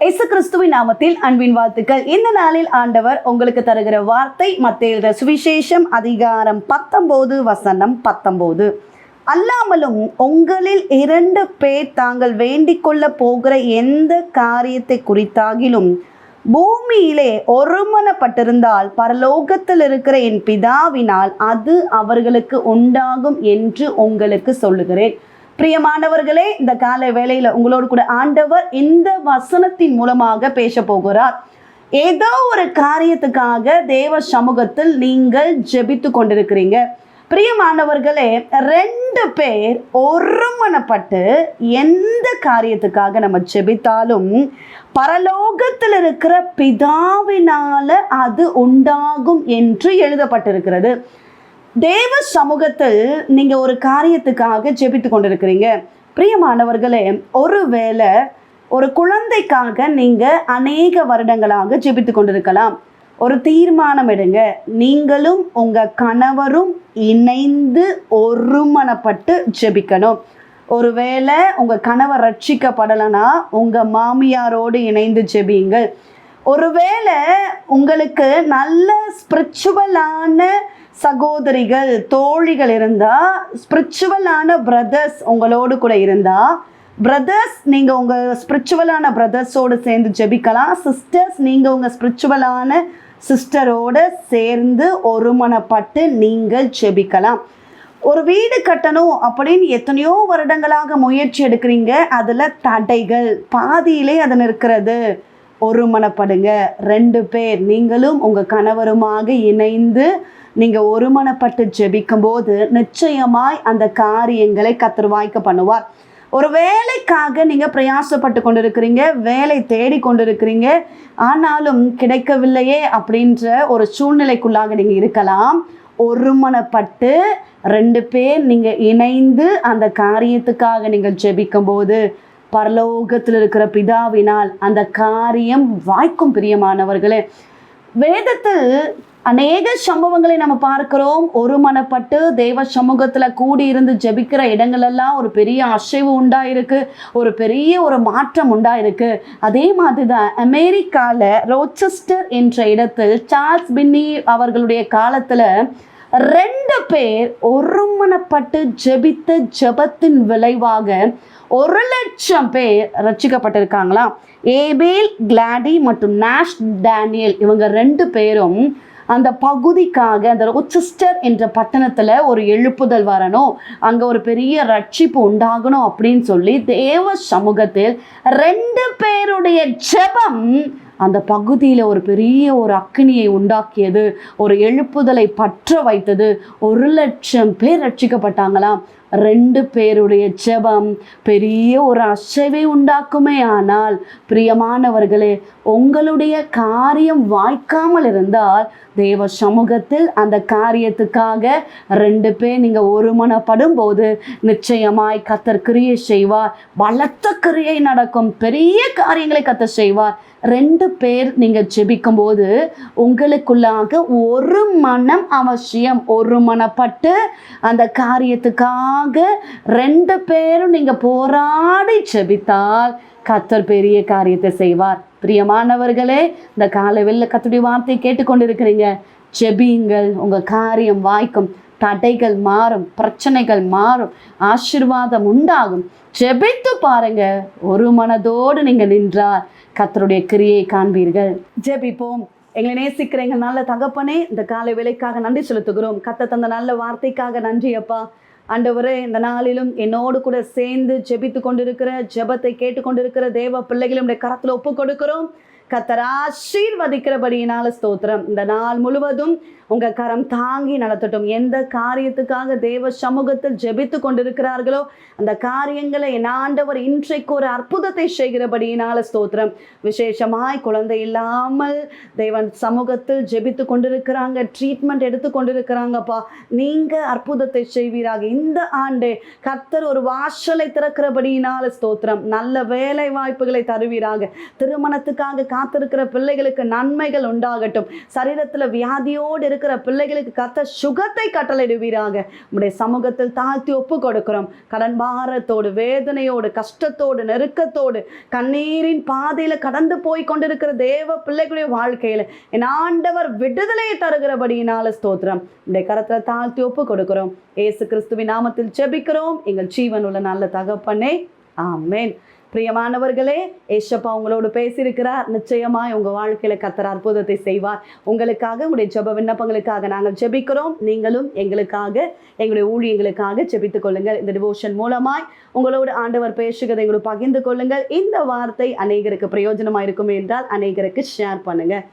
இயேசு கிறிஸ்துவின் நாமத்தில் அன்பின் வாழ்த்துக்கள். இந்த நாளில் ஆண்டவர் உங்களுக்கு தருகிற வார்த்தை மத்திய சுவிசேஷம் அதிகாரம் பத்தொம்போது வசனம் பத்தொம்போது அல்லாமலும் உங்களில் இரண்டு பேர் தாங்கள் வேண்டிக் கொள்ள போகிற எந்த காரியத்தை குறித்தாகிலும் பூமியிலே ஒருமனப்பட்டிருந்தால் பரலோகத்தில் இருக்கிற என் பிதாவினால் அது அவர்களுக்கு உண்டாகும் என்று உங்களுக்கு சொல்லுகிறேன். பிரியமானவர்களே இந்த காலை வேளையில உங்களோடு கூட ஆண்டவர் இந்த வசனத்தின் மூலமாக பேச போகிறார். ஏதோ ஒரு காரியத்துக்காக தேவ சமூகத்தில் நீங்கள் ஜெபித்து கொண்டிருக்கிறீங்க. பிரியமானவர்களே ரெண்டு பேர் ஒருமனப்பட்டு எந்த காரியத்துக்காக நம்ம ஜெபித்தாலும் பரலோகத்தில் இருக்கிற பிதாவினால அது உண்டாகும் என்று எழுதப்பட்டிருக்கிறது. தேவ சமூகத்தில் நீங்க ஒரு காரியத்துக்காக ஜெபித்து கொண்டிருக்கிறீங்க. பிரியமானவர்களே ஒருவேளை ஒரு குழந்தைக்காக நீங்க அநேக வருடங்களாக ஜெபித்து கொண்டிருக்கலாம். ஒரு தீர்மானம் எடுங்க. நீங்களும் உங்க கணவரும் இணைந்து ஒருமனப்பட்டு ஜெபிக்கணும். ஒருவேளை உங்க கணவர் ரட்சிக்கப்படலைன்னா உங்க மாமியாரோடு இணைந்து ஜெபியுங்கள். ஒருவேளை உங்களுக்கு நல்ல ஸ்பிரிச்சுவலான சகோதரிகள் தோழிகள் இருந்தால் ஸ்பிரிச்சுவலான பிரதர்ஸ் உங்களோடு கூட இருந்தால் பிரதர்ஸ் நீங்கள் உங்கள் ஸ்பிரிச்சுவலான பிரதர்ஸோடு சேர்ந்து ஜெபிக்கலாம். சிஸ்டர்ஸ் நீங்கள் உங்கள் ஸ்பிரிச்சுவலான சிஸ்டரோடு சேர்ந்து ஒருமனப்பட்டு நீங்கள் ஜெபிக்கலாம். ஒரு வீடு கட்டணும் அப்படின்னு எத்தனையோ வருடங்களாக முயற்சி எடுக்கிறீங்க. அதில் தடைகள் பாதியிலே அது நிற்கிறது. ஒருமனப்படுங்க. ரெண்டு பேர் நீங்களும் உங்கள் கணவருமாக இணைந்து நீங்கள் ஒருமனப்பட்டு ஜெபிக்கும் போது நிச்சயமாய் அந்த காரியங்களை கத்திருவாய்க்க பண்ணுவார். ஒரு வேலைக்காக நீங்கள் பிரயாசப்பட்டு கொண்டிருக்கிறீங்க வேலை தேடி கொண்டிருக்கிறீங்க ஆனாலும் கிடைக்கவில்லையே அப்படின்ற ஒரு சூழ்நிலைக்குள்ளாக நீங்கள் இருக்கலாம். ஒருமனப்பட்டு ரெண்டு பேர் நீங்கள் இணைந்து அந்த காரியத்துக்காக நீங்கள் ஜெபிக்கும் போது பரலோகத்தில் இருக்கிற பிதாவினால் அந்த காரியம் வாய்க்கும் பிரியமானவர்களே. வேதத்தில் அநேக சம்பவங்களை நம்ம பார்க்கிறோம். ஒருமனப்பட்டு தேவ சமூகத்தில் கூடி இருந்து ஜெபிக்கிற இடங்களெல்லாம் ஒரு பெரிய அசைவு உண்டாயிருக்கு. ஒரு பெரிய ஒரு மாற்றம் உண்டாயிருக்கு. அதே மாதிரி தான் அமெரிக்காவில் ரோச்செஸ்டர் என்ற இடத்தில் சார்ஸ் பின்னி அவர்களுடைய காலத்தில் ரெண்டு பேர் ஒருமனப்பட்டு ஜெபித்த ஜெபத்தின் விளைவாக ஒரு லட்சம் பேர் ரட்சிக்கப்பட்டிருக்காங்களாம் ஏபேல் கிளாடி மற்றும் நாஷ் டேனியல் இவங்க ரெண்டு பேரும் அந்த பகுதிக்காக அந்த ரோச்செஸ்டர் என்ற பட்டணத்தில் ஒரு எழுப்புதல் வரணும். அங்கே ஒரு பெரிய ரட்சிப்பு உண்டாகணும் அப்படின்னு சொல்லி தேவ சமூகத்தில் ரெண்டு பேருடைய ஜெபம் அந்த பகுதியில் ஒரு பெரிய ஒரு அக்னியை உண்டாக்கியது ஒரு எழுப்புதலை பற்ற வைத்தது ஒரு லட்சம் பேர் ரட்சிக்கப்பட்டாங்களாம். ரெண்டு பேருடைய ஜெபம் பெரிய ஒரு அசைவை உண்டாக்குமே. ஆனால் பிரியமானவர்களே உங்களுடைய காரியம் வாய்க்காமல் இருந்தால் தேவ சமூகத்தில் அந்த காரியத்துக்காக ரெண்டு பேர் நீங்கள் ஒருமனப்படும் போது நிச்சயமாய் கத்தர் கிரியை செய்வார். பலத்த கிரியை நடக்கும் பெரிய காரியங்களை கத்தர் செய்வார். ரெண்டு பேர் நீங்கள் ஜெபிக்கும் போது உங்களுக்குள்ளாக ஒரு மனம் அவசியம். ஒரு மனப்பட்டு அந்த காரியத்துக்காக ரெண்டு பேரும் நீங்கள் போராடி ஜெபித்தால் கத்தர் பெரிய காரியத்தை செய்வார். பிரியமானவர்களே இந்த காலை வெளில கத்துடைய வார்த்தையை கேட்டுக்கொண்டிருக்கிறீங்க. செபியுங்கள் உங்கள் காரியம் வாய்க்கும் தடைகள் மாறும் பிரச்சனைகள் மாறும் ஆசிர்வாதம் உண்டாகும். ஜெபித்து பாருங்க ஒரு மனதோடு நீங்கள் நின்றால் கத்தருடைய கிரியை காண்பீர்கள். ஜெபிப்போம். எங்களை நேசிக்கிற எங்கள் நல்ல தகப்பனே இந்த காலை வேலைக்காக நன்றி செலுத்துகிறோம். கத்த தந்த நல்ல வார்த்தைக்காக நன்றி அப்பா. ஆண்டவரே இந்த நாளிலும் என்னோடு கூட சேர்ந்து ஜெபித்து கொண்டிருக்கிற ஜெபத்தை கேட்டுக்கொண்டிருக்கிற தேவ பிள்ளைகளுடைய கரத்தில் ஒப்பு கொடுக்கிறோம். கத்தர் ஆசீர்வதிக்கிறபடியினால ஸ்தோத்திரம். இந்த நாள் முழுவதும் உங்க கரம் தாங்கி நடத்தட்டும். எந்த காரியத்துக்காக தேவ சமூகத்தில் ஜெபித்து கொண்டிருக்கிறார்களோ அந்த காரியங்களை என் ஆண்டவர் இன்றைக்கு ஒரு அற்புதத்தை செய்கிறபடியினால ஸ்தோத்திரம். விசேஷமாய் குழந்தை இல்லாமல் தேவன் சமூகத்தில் ஜெபித்து கொண்டிருக்கிறாங்க ட்ரீட்மெண்ட் எடுத்து கொண்டிருக்கிறாங்கப்பா. நீங்க அற்புதத்தை செய்வீராக. இந்த ஆண்டு கர்த்தர் ஒரு வாசலை திறக்கிறபடியினால ஸ்தோத்திரம். நல்ல வேலை வாய்ப்புகளை தருவீராக. திருமணத்துக்காக காத்திருக்கிற பிள்ளைகளுக்கு நன்மைகள் உண்டாகட்டும். சரீரத்தில் வியாதியோடு இருக்கிற பிள்ளைகளுக்கு கத்த சுகத்தை கட்டளையிடுவீராக. உடைய சமூகத்தில் தாழ்த்தி ஒப்பு கொடுக்கிறோம். கடன் பாரத்தோடு வேதனையோடு கஷ்டத்தோடு நெருக்கத்தோடு கண்ணீரின் பாதையில் கடந்து போய் கொண்டிருக்கிற தேவ பிள்ளைகளுடைய வாழ்க்கையில் என் ஆண்டவர் விடுதலையை தருகிறபடியினால ஸ்தோத்திரம். இந்த கரத்தில் தாழ்த்தி ஒப்பு கொடுக்கிறோம். ஏசு கிறிஸ்துவின் நாமத்தில் செபிக்கிறோம் எங்கள் ஜீவன் உள்ள நல்ல தகப்பனே. ஆமேன். பிரியமானவர்களே ஏஷப்பா உங்களோடு பேசியிருக்கிறார். நிச்சயமாய் உங்க வாழ்க்கையில கத்தர் அற்புதத்தை செய்வார். உங்களுக்காக உங்களுடைய ஜெப விண்ணப்பங்களுக்காக நாங்கள் ஜெபிக்கிறோம். நீங்களும் எங்களுக்காக எங்களுடைய ஊழியங்களுக்காக ஜெபித்துக் கொள்ளுங்கள். இந்த டிவோஷன் மூலமாய் உங்களோடு ஆண்டவர் பேசுகிறதை எங்களுக்கு பகிர்ந்து கொள்ளுங்கள். இந்த வார்த்தை அநேகருக்கு பிரயோஜனமாக இருக்கும் என்றால் அநேகருக்கு ஷேர் பண்ணுங்க.